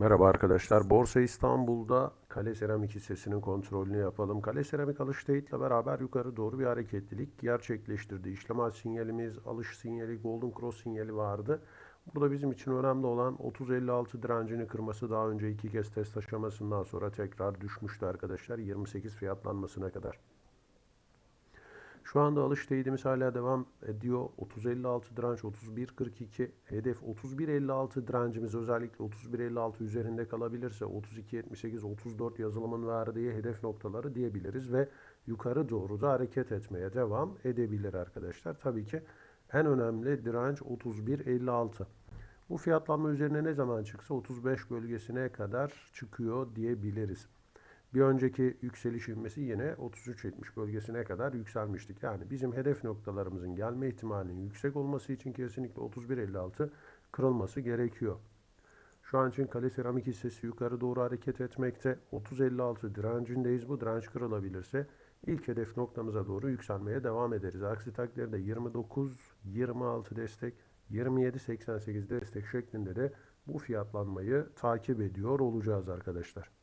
Merhaba arkadaşlar. Borsa İstanbul'da Kale Seramik hissesinin kontrolünü yapalım. Kale Seramik alış ile beraber yukarı doğru bir hareketlilik gerçekleştirdi. İşlem sinyalimiz, alış sinyali, Golden Cross sinyali vardı. Burada bizim için önemli olan 30.56 direncini kırması daha önce iki kez test aşamasından sonra tekrar düşmüştü arkadaşlar. 28 fiyatlanmasına kadar. Şu anda alış teyidimiz hala devam ediyor. 30.56 direnç 31.42 hedef 31.56 direncimiz özellikle 31.56 üzerinde kalabilirse 32.78 34 yazılımın verdiği hedef noktaları diyebiliriz ve yukarı doğru da hareket etmeye devam edebilir arkadaşlar. Tabii ki en önemli direnç 31.56. Bu fiyatlanma üzerine ne zaman çıksa 35 bölgesine kadar çıkıyor diyebiliriz. Bir önceki yükseliş ivmesi yine 33.70 bölgesine kadar yükselmiştik. Yani bizim hedef noktalarımızın gelme ihtimalinin yüksek olması için kesinlikle 31.56 kırılması gerekiyor. Şu an için kale seramik hissesi yukarı doğru hareket etmekte. 30.56 direncindeyiz. Bu direnç kırılabilirse ilk hedef noktamıza doğru yükselmeye devam ederiz. Aksi takdirde 29-26 destek, 27-88 destek şeklinde de bu fiyatlanmayı takip ediyor olacağız arkadaşlar.